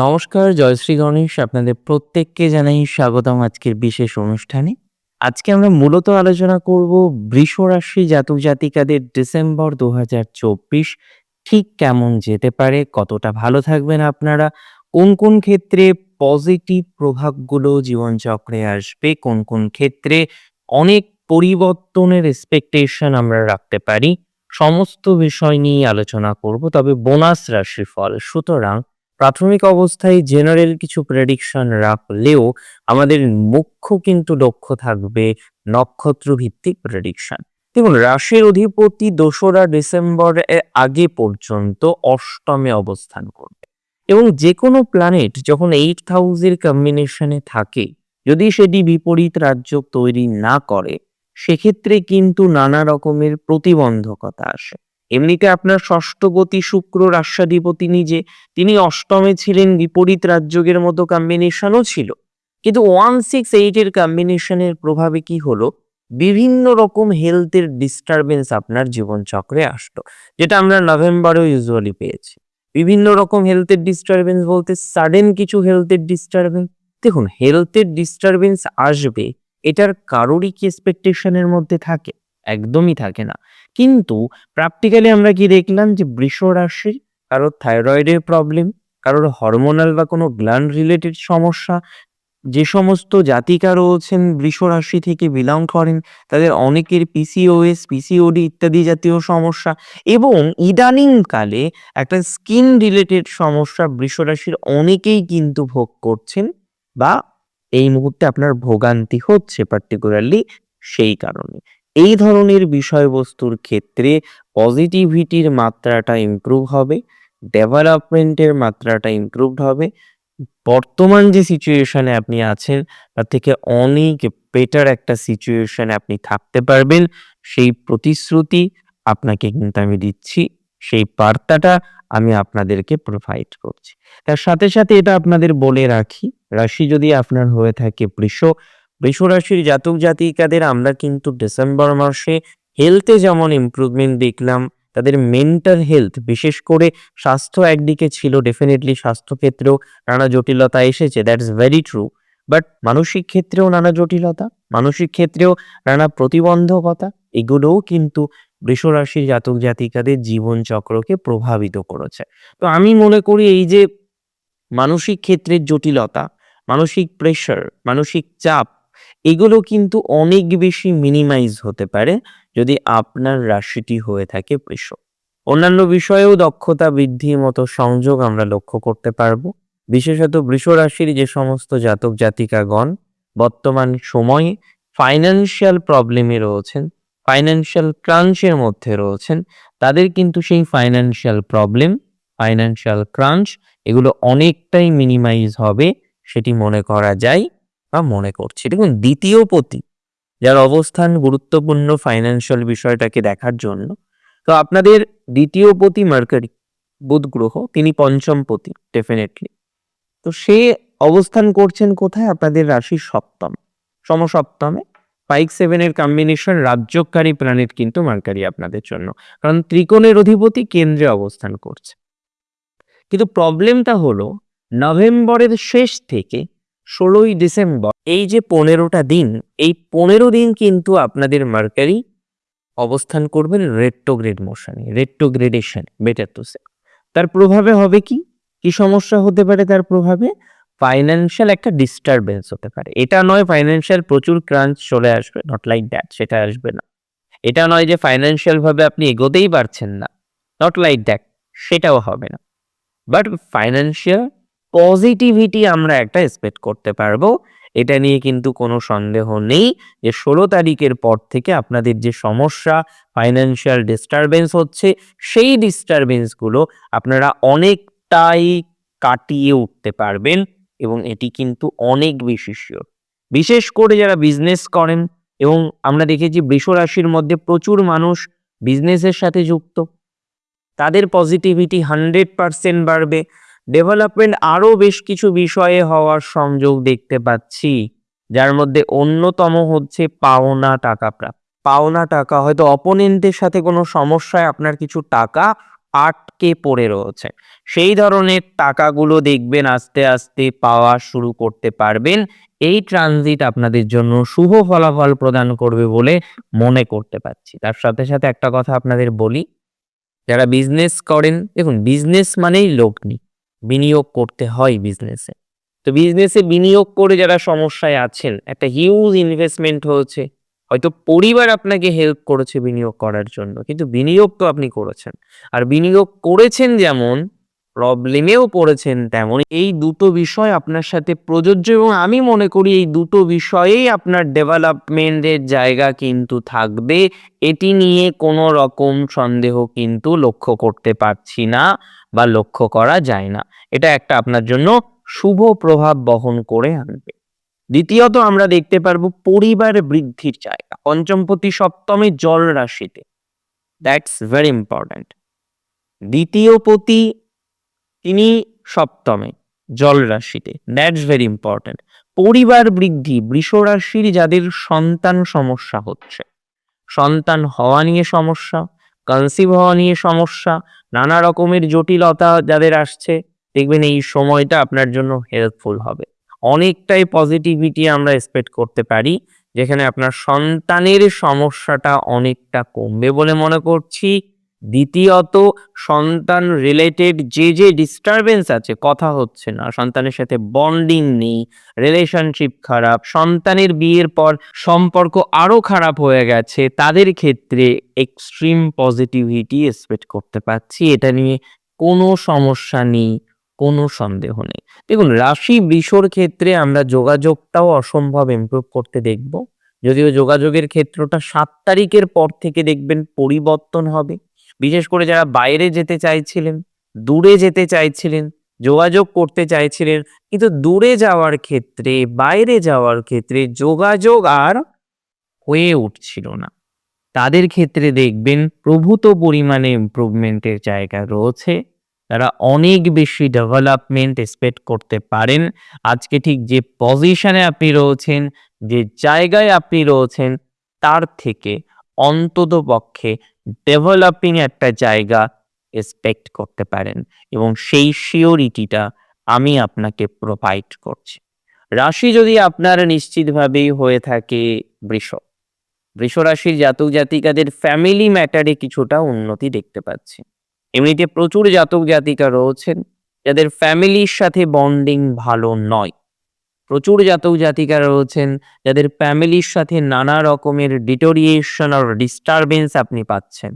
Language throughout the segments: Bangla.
নমস্কার জয়শ্রী গণেশ। আপনাদের প্রত্যেককে জানাই স্বাগতম আজকের বিশেষ অনুষ্ঠানে। আজকে আমরা মূলত আলোচনা করব বৃষ রাশি জাতক জাতিকাদের ডিসেম্বর দু হাজার চব্বিশ ঠিক কেমন যেতে পারে, কতটা ভালো থাকবেন আপনারা, কোন কোন ক্ষেত্রে পজিটিভ প্রভাবগুলো জীবনচক্রে আসবে, কোন কোন ক্ষেত্রে অনেক পরিবর্তনের এক্সপেকটেশন আমরা রাখতে পারি, সমস্ত বিষয় নিয়ে আলোচনা করব। তবে বোনাস রাশিফল সুতরাং প্রাথমিক অবস্থায় জেনারেল কিছু প্রেডিকশন রাখলেও আমাদের মুখ্য কিন্তু লক্ষ্য থাকবে নক্ষত্র ভিত্তিক প্রেডিকশন দেখুন, রাশির অধিপতি দোসরা ডিসেম্বর আগে পর্যন্ত অষ্টমে অবস্থান করবে। এবং যে কোনো প্ল্যানেট যখন এইট হাউসের কম্বিনেশনে থাকে, যদি সেটি বিপরীত রাজ্য তৈরি না করে, সেক্ষেত্রে কিন্তু নানা রকমের প্রতিবন্ধকতা আসে। এমনিতে আপনার ষষ্ঠপতি শুক্র রাষ্ট্রাধিপতি নিজে, তিনি অষ্টমে ছিলেন, বিপরীত রাজ্যের মতো কম্বিনেশনও ছিল। কিন্তু ওয়ান সিক্স এইট এর কম্বিনেশনের প্রভাবে কি হলো? বিভিন্ন রকম হেলথের ডিস্টারবেন্স আপনার জীবনচক্রে আসতো যেটা আমরা নভেম্বরেও ইউজুয়ালি পেয়েছি। বিভিন্ন রকম হেলথের ডিস্টারবেন্স বলতে সাডেন কিছু হেলথের ডিস্টারবেন্স দেখুন হেলথের ডিস্টারবেন্স আসবে, এটার কারোরই কি এক্সপেকটেশনের মধ্যে থাকে? একদমই থাকে না। কিন্তু প্র্যাকটিক্যালি আমরা কি দেখলাম যে বৃষ রাশি কারোর থাইরয়েডের প্রবলেম কারোর হরমোনাল বা কোনো গ্ল্যান্ড রিলেটেড সমস্যা, যে সমস্ত জাতিকা রয়েছেন বৃষ রাশি থেকে বিলং করেন, তাদের অনেকের পিসিওএস পিসিওডি ইত্যাদি জাতীয় সমস্যা এবং ইদানিং কালে একটা স্কিন রিলেটেড সমস্যা বৃষ রাশির অনেকেই কিন্তু ভোগ করছেন বা এই মুহূর্তে আপনার ভোগান্তি হচ্ছে পার্টিকুলারলি সেই কারণে। এই ধরনের বিষয়বস্তুর ক্ষেত্রে পজিটিভিটির মাত্রাটা ইমপ্রুভ হবে ডেভেলপমেন্টের মাত্রাটা ইমপ্রুভড হবে। বর্তমান যে সিচুয়েশনে আপনি আছেন, তার থেকে অনেক বেটার একটা সিচুয়েশনে আপনি থাকতে পারবেন। সেই প্রতিশ্রুতি আপনাকে কিন্তু আমি দিচ্ছি, সেই বার্তাটা আমি আপনাদেরকে প্রোভাইড করছি। তার সাথে সাথে এটা আপনাদের বলে রাখি, রাশি যদি আপনার হয়ে থাকে বৃষ বৃষ রাশির জাতক জাতিকাদের আমরা কিন্তু ডিসেম্বর মাসে হেলথে যেমন ইমপ্রুভমেন্ট দেখলাম, তাদের মেন্টাল হেলথ বিশেষ করে স্বাস্থ্য একদিকে ছিল ডেফিনেটলি স্বাস্থ্যক্ষেত্রেও নানা জটিলতা এসেছে দ্যাটস ভেরি ট্রু বাট মানসিক ক্ষেত্রেও নানা জটিলতা, মানসিক ক্ষেত্রেও নানা প্রতিবন্ধকতা, এগুলোও কিন্তু বৃষরাশির জাতক জাতিকাদের জীবনচক্রকে প্রভাবিত করেছে। তো আমি মনে করি এই যে মানসিক ক্ষেত্রের জটিলতা, মানসিক প্রেশার মানসিক চাপ এগুলো কিন্তু অনেক বেশি মিনিমাইজ হতে পারে যদি আপনার রাশিটি হয়ে থাকে বৃষ। অন্যান্য বিষয়েও দক্ষতা বৃদ্ধির মতো সংযোগ আমরা লক্ষ্য করতে পারব। বিশেষত বৃষ রাশির যে সমস্ত জাতক জাতিকাগণ বর্তমান সময়ে ফাইন্যান্সিয়াল প্রবলেমে রয়েছেন ফাইন্যান্সিয়াল ক্রাঞ্চের মধ্যে রয়েছেন, তাদের কিন্তু সেই ফাইন্যান্সিয়াল প্রবলেম ফাইন্যান্সিয়াল ক্রাঞ্চ এগুলো অনেকটাই মিনিমাইজ হবে, সেটি মনে করা যায়। বা মনে করছি। দেখুন দ্বিতীয় পতি, যার অবস্থান গুরুত্বপূর্ণ ফাইন্যান্সিয়াল বিষয়টাকে দেখার জন্য। তো আপনাদের দ্বিতীয় পতি মার্কারি, বুধ গ্রহ, তিনি পঞ্চম পতি ডেফিনেটলি তো সে অবস্থান করছেন কোথায়? আপনাদের রাশি সপ্তম। সমসপ্তমে ফাইভ সেভেনের কম্বিনেশন রাজ্যকারী প্ল্যানেট কিন্তু মার্কারি আপনাদের জন্য। কারণ ত্রিকোণের অধিপতি কেন্দ্রে অবস্থান করছে। কিন্তু প্রবলেমটা হলো, নভেম্বরের শেষ থেকে ষোলোই ডিসেম্বর। এই যে পনেরোটা দিন, এই পনেরো দিন কিন্তু আপনাদের মার্কারি অবস্থান করবেন রেট্রোগ্রেড মোশনে রেট্রোগ্রেডেশন বেটার টু সে তার প্রভাবে হবে কি? কি সমস্যা হতে পারে তার প্রভাবে? ফাইন্যান্সিয়াল একটা ডিস্টারবেন্স হতে পারে। এটা নয় ফাইন্যান্সিয়াল প্রচুর ক্রাঞ্চ চলে আসবে নট লাইক দ্যাট সেটা আসবে না। এটা নয় যে ফাইন্যান্সিয়াল ভাবে আপনি এগোতেই পারছেন না নট লাইক দ্যাট সেটাও হবে না। বাট ফাইন্যান্সিয়াল পজিটিভিটি আমরা একটা এক্সপেক্ট করতে পারব। এটা নিয়ে কিন্তু কোনো সন্দেহ নেই যে ষোলো তারিখের পর থেকে আপনাদের যে সমস্যা ফাইন্যান্সিয়াল ডিস্টারবেন্স হচ্ছে, সেই ডিস্টারবেন্সগুলো আপনারা অনেকটাই কাটিয়ে উঠতে পারবেন এবং এটি কিন্তু অনেক বেশি শিওর বিশেষ করে যারা বিজনেস করেন এবং আমরা দেখেছি বৃষ রাশির মধ্যে প্রচুর মানুষ বিজনেসের সাথে যুক্ত। তাদের পজিটিভিটি হান্ড্রেড পার্সেন্ট বাড়বে। ডেভেলপমেন্ট আরও বেশ কিছু বিষয়ে হওয়ার সংযোগ দেখতে পাচ্ছি, যার মধ্যে অন্যতম হচ্ছে পাওনা টাকা প্রাপ্ত। পাওনা টাকা, হয়তো অপোনেন্টের সাথে কোনো সমস্যায় আপনার কিছু টাকা আটকে পড়ে রয়েছে, সেই ধরনের টাকাগুলো দেখবেন আস্তে আস্তে পাওয়া শুরু করতে পারবেন। এই ট্রানজিট আপনাদের জন্য শুভ ফলাফল প্রদান করবে বলে মনে করতে পারছি। তার সাথে সাথে একটা কথা আপনাদের বলি, যারা বিজনেস করেন, দেখুন বিজনেস মানেই লগ্নি বিনিয়োগ করতে হয় বিজনেসে তো বিজনেসে বিনিয়োগ করে যারা সমস্যায় আছেন, একটা হিউজ ইনভেস্টমেন্ট হয়েছে, হয়তো পরিবার আপনাকে হেল্প করেছে বিনিয়োগ করার জন্য, কিন্তু বিনিয়োগ তো আপনি করেছেন। আর বিনিয়োগ করেছেন যেমন প্রবলেমেও পড়েছেন তেমন এই দুটো বিষয় আপনার সাথে প্রযোজ্য এবং আমি মনে করি এই দুটো বিষয়েই আপনার ডেভেলপমেন্টের জায়গা কিন্তু থাকবে। এটি নিয়ে কোনো রকম সন্দেহ কিন্তু লক্ষ্য করতে পারছি না বা লক্ষ্য করা যায় না। এটা একটা আপনার জন্য শুভ প্রভাব বহন করে আনবে। দ্বিতীয়ত আমরা দেখতে পারব পরিবার বৃদ্ধির জায়গা। পঞ্চমপতি সপ্তমে জল রাশিতে। দ্যাটস ভেরি ইম্পর্ট্যান্ট দ্বিতীয় পতি তিনি সপ্তমে, জল রাশিতে দ্যাটস ভেরি ইম্পর্ট্যান্ট পরিবার বৃদ্ধি, বৃষ রাশির যাদের সন্তান সমস্যা হচ্ছে। সন্তান হওয়া নিয়ে সমস্যা কনসিভ হওয়া নিয়ে সমস্যা, নানা রকমের জটিলতা যাদের আসছে, দেখবেন এই সময়টা আপনার জন্য হেল্পফুল হবে। অনেকটাই পজিটিভিটি আমরা এক্সপেক্ট করতে পারি, যেখানে আপনার সন্তানের সমস্যাটা অনেকটা কমবে বলে মনে করছি। দ্বিতীয়ত, সন্তান রিলেটেড যে যে ডিস্টারবেন্স আছে, কথা হচ্ছে না। সন্তানের সাথে বন্ডিং নেই রিলেশনশিপ খারাপ, সন্তানের বিয়ের পর সম্পর্ক আরও খারাপ হয়ে গেছে, তাদের ক্ষেত্রে এক্সট্রিম পজিটিভিটি এক্সপেক্ট করতে পারছি। এটা নিয়ে কোনো সমস্যা নেই, কোনো সন্দেহ নেই। দেখুন, রাশি বৃষর ক্ষেত্রে আমরা যোগাযোগটাও অসম্ভব ইমপ্রুভ করতে দেখব। যদিও যোগাযোগের ক্ষেত্রটা সাত তারিখের পর থেকে দেখবেন পরিবর্তন হবে। বিশেষ করে যারা বাইরে যেতে চাইছিলেন, দূরে যেতে চাইছিলেন, যোগাযোগ করতে চাইছিলেন, কিন্তু দূরে যাওয়ার ক্ষেত্রে, বাইরে যাওয়ার ক্ষেত্রে যোগাযোগ আর হয়ে উঠছিল না। তাদের ক্ষেত্রে দেখবেন প্রভূত পরিমাণে ইমপ্রুভমেন্টের জায়গা রয়েছে। তারা অনেক বেশি ডেভেলপমেন্ট এক্সপেক্ট করতে পারেন। আজকে ঠিক যে পজিশনে আপনি রয়েছেন, যে জায়গায় আপনি রয়েছেন, তার থেকে অন্তত পক্ষে ডেভেলপিং একটা জায়গা এক্সপেক্ট করতে পারেন এবং সেই শিওরিটিটা আমি আপনাকে প্রোভাইড করছি। রাশি যদি আপনার নিশ্চিতভাবেই হয়ে থাকে বৃষ। বৃষ রাশির জাতক জাতিকাদের ফ্যামিলি ম্যাটারে কিছুটা উন্নতি দেখতে পাচ্ছি। এমনিতে প্রচুর জাতক জাতিকা রয়েছেন, যাদের ফ্যামিলির সাথে বন্ডিং ভালো নয়। প্রচুর জাতক জাতিকারা রয়েছেন, যাদের ফ্যামিলির সাথে নানা রকমের ডিটোরিয়েশন আর ডিস্টারবেন্স আপনি পাচ্ছেন।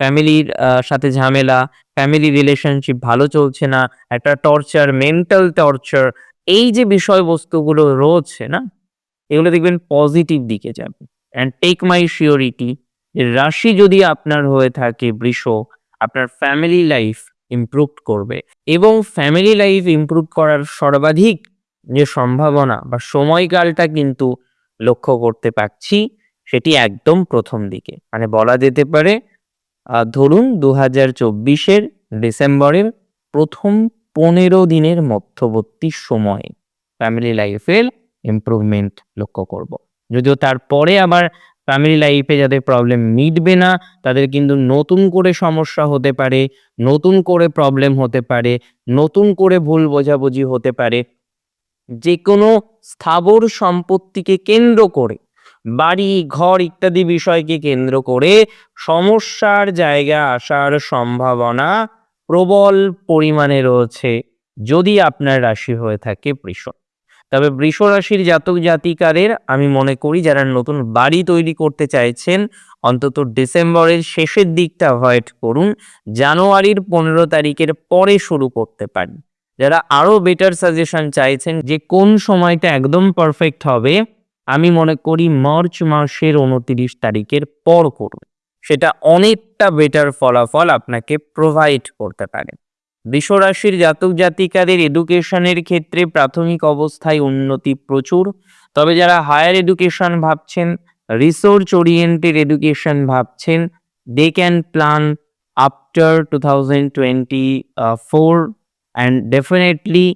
ফ্যামিলির সাথে ঝামেলা ফ্যামিলি রিলেশনশিপ ভালো চলছে না, একটা টর্চার মেন্টাল টর্চার এই যে বিষয়বস্তুগুলো রয়েছে না, এগুলো দেখবেন পজিটিভ দিকে যাবে। অ্যান্ড টেক মাই শিওরিটি রাশি যদি আপনার হয়ে থাকে বৃষ, আপনার ফ্যামিলি লাইফ ইমপ্রুভ করবে। এবং ফ্যামিলি লাইফ ইমপ্রুভ করার সর্বাধিক যে সম্ভাবনা বা সময়কালটা কিন্তু লক্ষ্য করতে পারছি, সেটি একদম প্রথম দিকে। মানে বলা যেতে পারে ধরুন দু হাজার চব্বিশের ডিসেম্বরের প্রথম পনেরো দিনের মধ্যবর্তী সময়ে ফ্যামিলি লাইফের ইমপ্রুভমেন্ট লক্ষ্য করব। যদিও তারপরে আবার ফ্যামিলি লাইফে যাদের প্রবলেম মিটবে না, তাদের কিন্তু নতুন করে সমস্যা হতে পারে, নতুন করে প্রবলেম হতে পারে, নতুন করে ভুল বোঝাবুঝি হতে পারে যে কোনো স্থাবর সম্পত্তিকে কেন্দ্র করে, বাড়ি, ঘর ইত্যাদি বিষয়কে কেন্দ্র করে সমস্যার জায়গা আসার সম্ভাবনা প্রবল পরিমাণে রয়েছে যদি আপনার রাশি হয়ে থাকে বৃষ। তবে বৃষ রাশির জাতক জাতিকারের আমি মনে করি যারা নতুন বাড়ি তৈরি করতে চাইছেন, অন্তত ডিসেম্বরের শেষের দিকটা অ্যাভয়েড করুন, জানুয়ারির পনেরো তারিখের পরে শুরু করতে পারেন। যারা আরও বেটার সাজেশন চাইছেন যে কোন সময়টা একদম পারফেক্ট হবে, আমি মনে করি মার্চ মাসের উনত্রিশ তারিখের পর করুন। সেটা অনেকটা বেটার ফলাফল আপনাকে প্রোভাইড করতে পারে। রাশির জাতক জাতিকাদের এডুকেশনের ক্ষেত্রে প্রাথমিক অবস্থায় উন্নতি প্রচুর। তবে যারা হায়ার এডুকেশন ভাবছেন রিসোর্চ ওরিয়েন্টেড এডুকেশন ভাবছেন they can plan after two thousand twenty four and definitely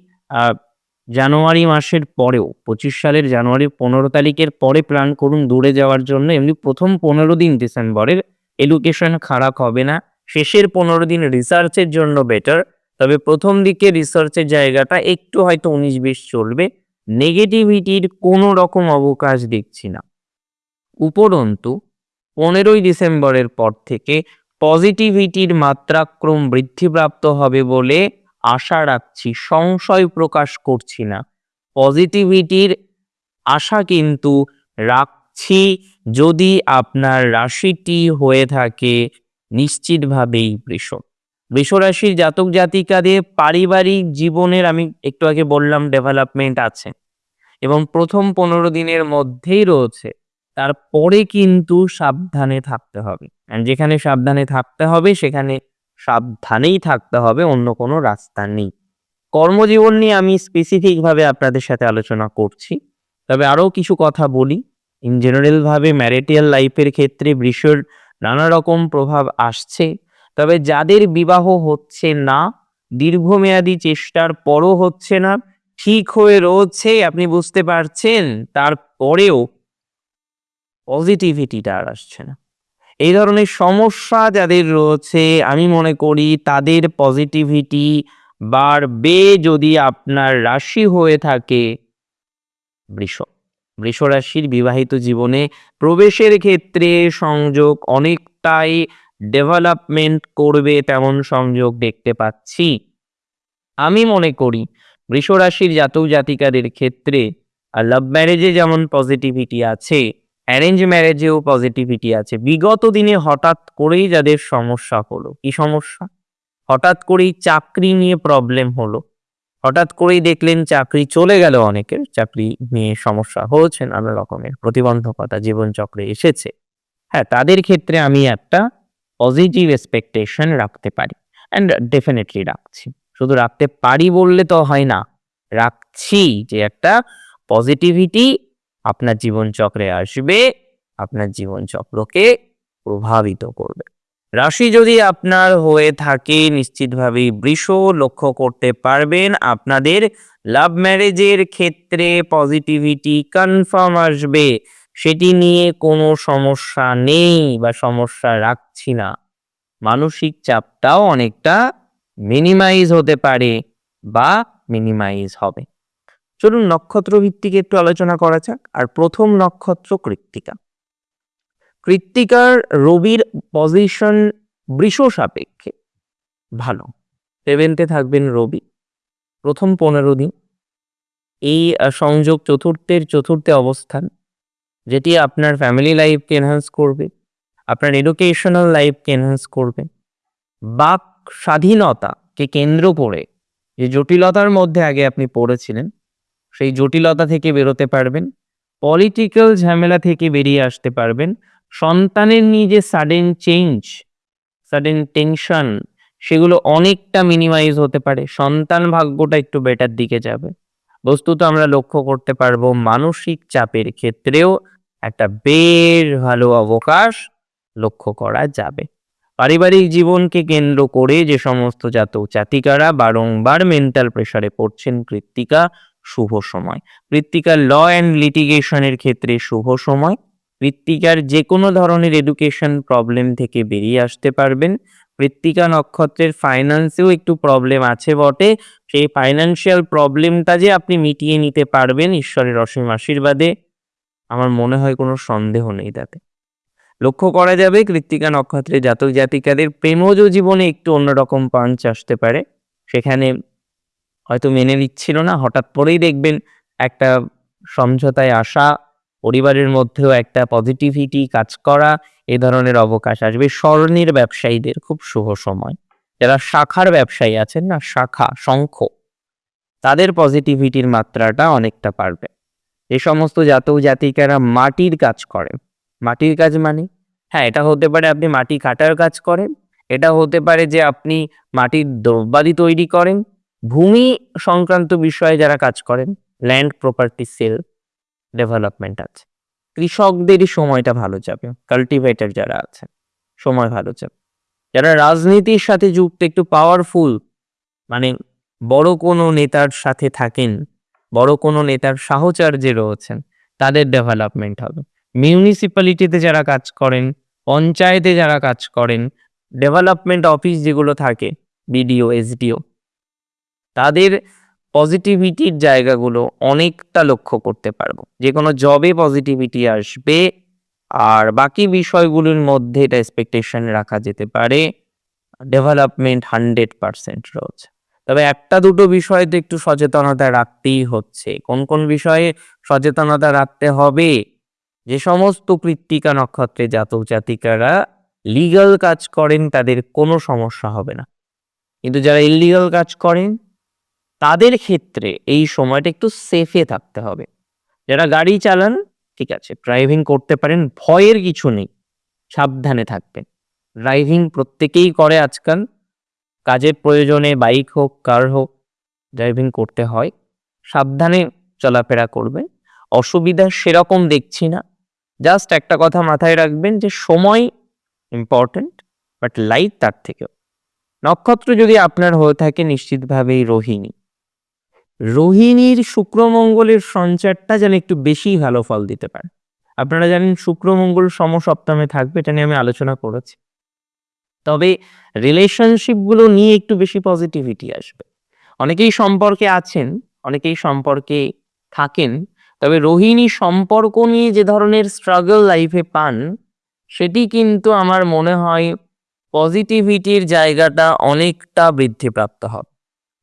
January মাসের পরেও, পঁচিশ সালের জানুয়ারি পনেরো তারিখের পরে প্ল্যান করুন দূরে যাওয়ার জন্য। এমনি প্রথম পনেরো দিন ডিসেম্বরের এডুকেশন খারাপ হবে না। শেষের পনেরো দিন রিসার্চের জন্য বেটার তবে প্রথম দিকে রিসার্চের জায়গাটা একটু হয়তো উনিশ বিশ চলবে। নেগেটিভিটির কোনো রকম অবকাশ দেখছি না। উপরন্তু, পনেরোই ডিসেম্বরের পর থেকে পজিটিভিটির মাত্রাক্রম বৃদ্ধিপ্রাপ্ত হবে বলে আশা রাখছি, সংশয় প্রকাশ করছি না। পজিটিভিটির আশা কিন্তু রাখছি, যদি আপনার রাশিটি হয়ে থাকে, নিশ্চিতভাবেই বৃষ। বৃষ রাশির জাতক জাতিকাদের পারিবারিক জীবনের আমি একটু আগে বললাম ডেভেলপমেন্ট আছে। এবং প্রথম পনেরো দিনের মধ্যেই রয়েছে। তারপরে কিন্তু সাবধানে থাকতে হবে। যেখানে সাবধানে থাকতে হবে, সেখানে সাবধানেই থাকতে হবে, অন্য কোনো রাস্তা নেই। কর্মজীবন নিয়ে আমি স্পেসিফিকভাবে আপনাদের সাথে আলোচনা করছি। তবে আরও কিছু কথা বলি। ইন জেনারেল ভাবে ম্যারিটিয়াল লাইফের ক্ষেত্রে বৃষর নানা রকম প্রভাব আসছে। তবে যাদের বিবাহ হচ্ছে না, দীর্ঘমেয়াদী চেষ্টার পরও হচ্ছে না, ঠিক হয়ে রয়েছে, আপনি বুঝতে পারছেন, তারপরেও পজিটিভিটিটা আর আসছে না। এই ধরনের সমস্যা যাদের রয়েছে, আমি মনে করি তাদের পজিটিভিটি বাড়বে যদি আপনার রাশি হয়ে থাকে বৃষ। বৃষ রাশির বিবাহিত জীবনে প্রবেশের ক্ষেত্রে সংযোগ অনেকটাই ডেভেলপমেন্ট করবে তেমন সংযোগ দেখতে পাচ্ছি। আমি মনে করি বৃষ রাশির জাতক জাতিকাদের ক্ষেত্রে লাভ ম্যারেজে যেমন পজিটিভিটি আছে অ্যারেঞ্জ ম্যারেজেও পজিটিভিটি আছে। বিগত দিনে হঠাৎ করেই যাদের সমস্যা হলো, কি সমস্যা? হঠাৎ করেই চাকরি নিয়ে প্রবলেম হলো। হঠাৎ করেই দেখলেন চাকরি চলে গেল অনেকের, চাকরি নিয়ে সমস্যা হয়েছে, নানা রকমের প্রতিবন্ধকতা, জীবনচক্রে এসেছে। হ্যাঁ তাদের ক্ষেত্রে আমি একটা পজিটিভ এক্সপেকটেশন রাখতে পারি অ্যান্ড ডেফিনেটলি রাখছি। শুধু রাখতে পারি বললে তো হয় না, রাখছি যে একটা পজিটিভিটি আপনার জীবনচক্রে আসবে, আপনার জীবনচক্রকে প্রভাবিত করবে। রাশি যদি আপনার হয়ে থাকে, নিশ্চিতভাবেই বৃষ লক্ষ্য করতে পারবেন আপনাদের লাভ ম্যারেজের ক্ষেত্রে পজিটিভিটি কনফার্ম আসবে। সেটি নিয়ে কোনো সমস্যা নেই বা সমস্যা রাখছি না। মানসিক চাপটাও অনেকটা মিনিমাইজ হতে পারে বা মিনিমাইজ হবে। চলুন নক্ষত্র ভিত্তিক একটু আলোচনা করা যাক, আর প্রথম নক্ষত্র কৃত্তিকা। কৃত্তিকার রবির পজিশন বৃষ সাপেক্ষে ভালো। সেভেন্থে থাকবেন রবি, প্রথম পনেরো দিন। এই সংযোগ চতুর্থের চতুর্থে অবস্থান, যেটি আপনার ফ্যামিলি লাইফকে এনহান্স করবে, আপনার এডুকেশনাল লাইফকে এনহান্স করবে। বাক স্বাধীনতাকে কেন্দ্র করে যে জটিলতার মধ্যে আগে আপনি পড়েছিলেন সেই জটিলতা থেকে বেরোতে পারবেন পলিটিক্যাল ঝামেলা থেকে বেরিয়ে আসতে পারবেন, সন্তানের নিয়ে যে সাডেন চেঞ্জ সাডেন টেনশন সেগুলো অনেকটা মিনিমাইজ হতে পারে। সন্তান ভাগ্যটা একটু বেটার দিকে যাবে। বস্তুত আমরা লক্ষ্য করতে পারব মানসিক চাপের ক্ষেত্রেও একটা বেশ ভালো অবকাশ লক্ষ্য করা যাবে। পারিবারিক জীবনকে কেন্দ্র করে যে সমস্ত জাতক জাতিকারা বারংবার মেন্টাল প্রেসারে পড়ছেন, কৃত্তিকা শুভ সময়। কৃত্তিকার ল অ্যান্ড লিটিগেশনের ক্ষেত্রে শুভ সময়। কৃত্তিকার যে কোনো ধরনের এডুকেশন প্রবলেম থেকে বেরিয়ে আসতে পারবেন। কৃত্তিকা নক্ষত্রের ফাইন্যান্সেও একটু প্রবলেম আছে বটে। সেই ফাইন্যান্সিয়াল প্রবলেমটা যে আপনি মিটিয়ে নিতে পারবেন ঈশ্বরের অসীম আশীর্বাদে, আমার মনে হয় কোনো সন্দেহ নেই তাতে। লক্ষ্য করা যাবে কৃত্তিকা নক্ষত্রের জাতক জাতিকাদের প্রেমজ জীবনে একটু অন্যরকম পাঞ্চ আসতে পারে। সেখানে হয়তো মেনে নিচ্ছিল না। হঠাৎ করেই দেখবেন একটা সমঝোতায় আসা, পরিবারের মধ্যেও একটা পজিটিভিটি কাজ করা, এ ধরনের অবকাশ আসবে। স্বর্ণের ব্যবসায়ীদের খুব শুভ সময়। যারা শাখার ব্যবসায়ী আছেন না, শাখা, শঙ্খ, তাদের পজিটিভিটির মাত্রাটা অনেকটা বাড়বে যে সমস্ত জাতক জাতিকারা মাটির কাজ করেন। মাটির কাজ মানে? হ্যাঁ এটা হতে পারে আপনি মাটি কাটার কাজ করেন। এটা হতে পারে যে আপনি মাটির দ্রব্যাদি তৈরি করেন। ভূমি সংক্রান্ত বিষয়ে যারা কাজ করেন ল্যান্ড প্রপার্টি সেল ডেভেলপমেন্ট আছে। কৃষকদেরই সময়টা ভালো যাবে কাল্টিভেটর যারা আছে সময় ভালো যাবে। যারা রাজনীতির সাথে যুক্ত, একটু পাওয়ারফুল মানে বড় কোনো নেতার সাথে থাকেন, বড় কোনো নেতার সাহচর্যে রয়েছেন, তাদের ডেভেলপমেন্ট হবে। মিউনিসিপ্যালিটিতে যারা কাজ করেন, পঞ্চায়েতে যারা কাজ করেন ডেভেলপমেন্ট অফিস যেগুলো থাকে বিডিও এসডিও তাদের পজিটিভিটির জায়গাগুলো অনেকটা লক্ষ্য করতে পারব। যে কোনো জবে পজিটিভিটি আসবে, আর বাকি বিষয়গুলোর মধ্যে এটা এক্সপেকটেশন রাখা যেতে পারে। ডেভেলপমেন্ট হান্ড্রেড পার্সেন্ট রয়েছে। তবে একটা দুটো বিষয়ে তো একটু সচেতনতা রাখতেই হচ্ছে। কোন কোন বিষয়ে সচেতনতা রাখতে হবে? যে সমস্ত কৃত্তিকা নক্ষত্রে জাতক জাতিকারা লিগ্যাল কাজ করেন, তাদের কোনো সমস্যা হবে না। কিন্তু যারা ইলিগাল কাজ করেন তাদের ক্ষেত্রে এই সময়টা একটু সেফে থাকতে হবে। যারা গাড়ি চালান, ঠিক আছে ড্রাইভিং করতে পারেন, ভয়ের কিছু নেই, সাবধানে থাকবেন। ড্রাইভিং প্রত্যেকেই করে আজকাল, কাজের প্রয়োজনে বাইক হোক কার হোক ড্রাইভিং করতে হয়, সাবধানে চলাফেরা করবেন। অসুবিধা সেরকম দেখছি না। জাস্ট একটা কথা মাথায় রাখবেন যে সময় ইম্পর্ট্যান্ট বাট লাইট তার থেকেও। নক্ষত্র যদি আপনার হয়ে থাকে, নিশ্চিতভাবেই রোহিণী। রোহিণীর শুক্রমঙ্গলের সঞ্চারটা যেন একটু বেশি ভালো ফল দিতে পারে। আপনারা জানেন শুক্রমঙ্গল সম সমসপ্তমে থাকবে, এটা নিয়ে আমি আলোচনা করেছি। তবে রিলেশনশিপগুলো নিয়ে একটু বেশি পজিটিভিটি আসবে। অনেকেই সম্পর্কে আছেন, অনেকেই সম্পর্কে থাকেন, তবে রোহিণী সম্পর্ক নিয়ে যে ধরনের স্ট্রাগল লাইফে পান, সেটি কিন্তু আমার মনে হয় পজিটিভিটির জায়গাটা অনেকটা বৃদ্ধিপ্রাপ্ত হবে।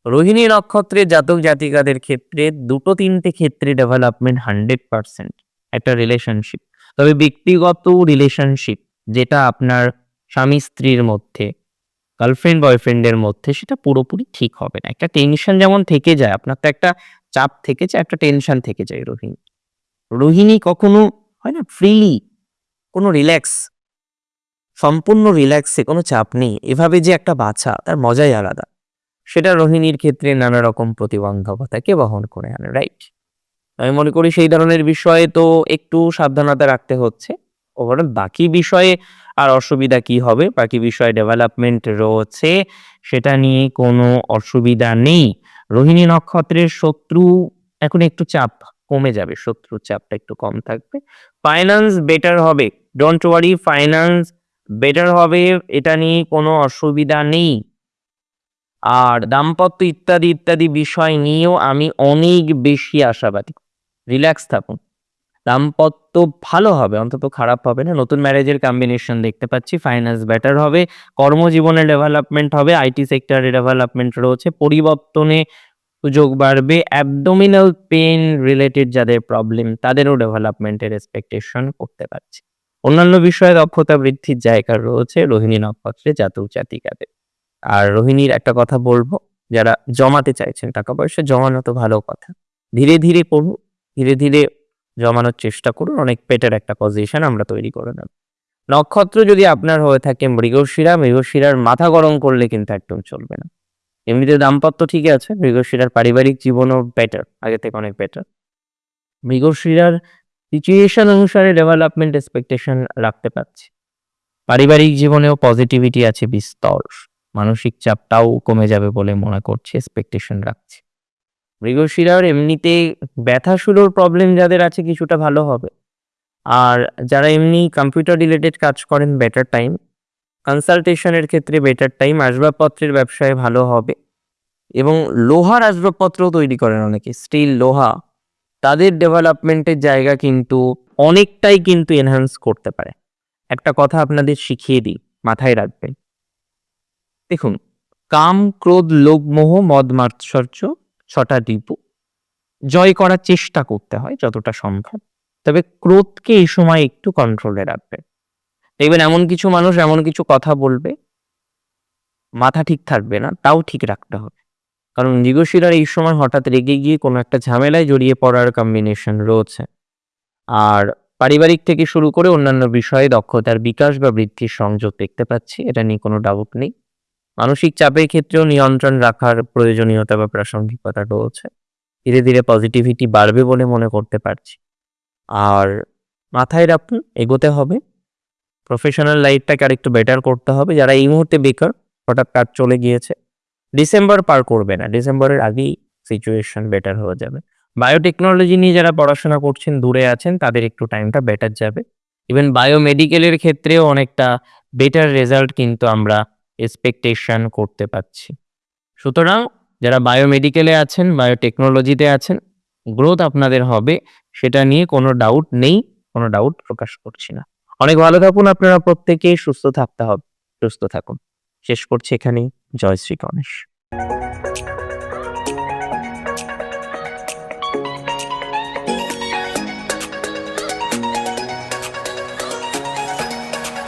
রোহিণী নক্ষত্রের জাতক জাতিকাদের ক্ষেত্রে দুটো তিনটে ক্ষেত্রে ডেভেলপমেন্ট হান্ড্রেড পার্সেন্ট একটা রিলেশনশিপ তবে ব্যক্তিগত রিলেশনশিপ যেটা আপনার স্বামী স্ত্রীর মধ্যে গার্লফ্রেন্ড বয়ফ্রেন্ডের মধ্যে সেটা পুরোপুরি ঠিক হবে না। একটা টেনশন যেমন থেকে যায়, আপনার তো একটা চাপ থেকে যায়, একটা টেনশন থেকে যায় রোহিণী। রোহিণী কখনো হয় না ফ্রিলি কোনো রিল্যাক্স সম্পূর্ণ রিল্যাক্সে কোনো চাপ নেই। এভাবে যে একটা বাছা, তার মজাই আলাদা। সেটা রোহিণীর ক্ষেত্রে নানা রকম প্রতিবন্ধকতাকে বহন করে আনে রাইট আমি মনে করি সেই ধরনের বিষয়ে তো একটু সাবধানতা রাখতে হচ্ছে। ওভারঅল বাকি বিষয়ে আর অসুবিধা কি হবে? বাকি বিষয়ে ডেভেলপমেন্ট রয়েছে, সেটা নিয়ে কোনো অসুবিধা নেই। রোহিণী নক্ষত্রের শত্রু এখন একটু চাপ কমে যাবে, শত্রুর চাপটা একটু কম থাকবে। ফাইন্যান্স বেটার হবে ডোন্ট ওয়ারি ফাইন্যান্স বেটার হবে, এটা নিয়ে কোনো অসুবিধা নেই। আর দাম্পত্য ইত্যাদি ইত্যাদি বিষয় নিয়েও আমি অনেক বেশি আশাবাদী। রিল্যাক্স থাকুন। দাম্পত্য ভালো হবে, অন্তত খারাপ হবে না। নতুন ম্যারেজের কম্বিনেশন দেখতে পাচ্ছি। ফাইন্যান্স বেটার হবে। কর্মজীবনে ডেভেলপমেন্ট হবে। আইটি সেক্টরে ডেভেলপমেন্ট রয়েছে। পরিবর্তনে সুযোগ বাড়বে। অ্যাবডোমিনাল পেন রিলেটেড যাদের প্রবলেম তাদেরও ডেভেলপমেন্টের এক্সপেকটেশন করতে পারছি। অন্যান্য বিষয়ে দক্ষতা বৃদ্ধির জায়গা রয়েছে। রোহিণী নক্ষত্রে জাতক জাতিকাদের আর রোহিণীর একটা কথা বলব, যারা জমাতে চাইছেন টাকা পয়সা, জমানো তো ভালো কথা। ধীরে ধীরে করুন, ধীরে ধীরে জমানোর চেষ্টা করুন, অনেক পেটের একটা পজিশন আমরা তৈরি করে নেব। নক্ষত্র যদি আপনার হয়ে থাকে, মৃগশিরা, মৃগশিরার মাথা গরম করলে কিন্তু একদম চলবে না। এমনিতে দাম্পত্য ঠিকই আছে, মৃগশিরার পারিবারিক জীবনও বেটার আগে থেকে অনেক বেটার মৃগশিরার সিচুয়েশন অনুসারে ডেভেলপমেন্ট এক্সপেকটেশন রাখতে পারছি। পারিবারিক জীবনেও পজিটিভিটি আছে বিস্তর। মানসিক চাপটাও কমে যাবে বলে মনে করছি এক্সপেকটেশন রাখছি। মৃগশিরার এমনিতে ব্যথা শুরুর প্রবলেম যাদের আছে কিছুটা ভালো হবে। আর যারা এমনি কম্পিউটার রিলেটেড কাজ করেন বেটার টাইম কনসালটেশনের ক্ষেত্রে বেটার টাইম আসবাবপত্রের ব্যবসায় ভালো হবে। এবং লোহার আসবাবপত্র তৈরি করেন অনেকে স্টিল লোহা। তাদের ডেভেলপমেন্টের জায়গা কিন্তু অনেকটাই কিন্তু এনহ্যান্স করতে পারে। একটা কথা আপনাদের শিখিয়ে দিই, মাথায় রাখবেন। দেখুন, কাম, ক্রোধ, লোভ, মোহ, মদ, মাৎসর্য, ছটা ডিপু জয় করার চেষ্টা করতে হয় যতটা সম্ভব, তবে ক্রোধকে এই সময় একটু কন্ট্রোলে রাখবে। দেখবেন এমন কিছু মানুষ এমন কিছু কথা বলবে, মাথা ঠিক থাকবে না, তাও ঠিক রাখতে হবে। কারণ মৃগশিরার এই সময় হঠাৎ রেগে গিয়ে কোনো একটা ঝামেলায় জড়িয়ে পড়ার কম্বিনেশন রয়েছে। আর পারিবারিক থেকে শুরু করে অন্যান্য বিষয়ে দক্ষতার বিকাশ বা বৃদ্ধির সংযোগ দেখতে পাচ্ছি, এটা নিয়ে কোনো ডাউট নেই। মানসিক চাপের ক্ষেত্রেও নিয়ন্ত্রণ রাখার প্রয়োজনীয়তা বা প্রাসঙ্গিকতা রয়েছে। ধীরে ধীরে পজিটিভিটি বাড়বে বলে মনে করতে পারছি। আর মাথায় রাখুন, এগোতে হবে। প্রফেশনাল লাইফটাকে আরেকটু বেটার করতে হবে। যারা এই মুহূর্তে বেকার, হঠাৎ কাজ চলে গিয়েছে, ডিসেম্বর পার করবে না। ডিসেম্বরের আগেই সিচুয়েশন বেটার হয়ে যাবে। বায়োটেকনোলজি নিয়ে যারা পড়াশোনা করছেন, দূরে আছেন, তাদের একটু টাইমটা বেটার যাবে। ইভেন বায়োমেডিকেলের ক্ষেত্রেও অনেকটা বেটার রেজাল্ট কিন্তু আমরা এক্সপেকটেশন করতে পারছি। সুতরাং যারা বায়োমেডিকেলে আছেন বায়োটেকনোলজিতে আছেন গ্রোথ আপনাদের হবে, সেটা নিয়ে কোনো ডাউট নেই, কোনো ডাউট প্রকাশ করছি না। অনেক ভালো থাকুন আপনারা প্রত্যেকেই সুস্থ থাকতে হবে, সুস্থ থাকুন। শেষ করছি এখানেই, জয় শ্রী গণেশ।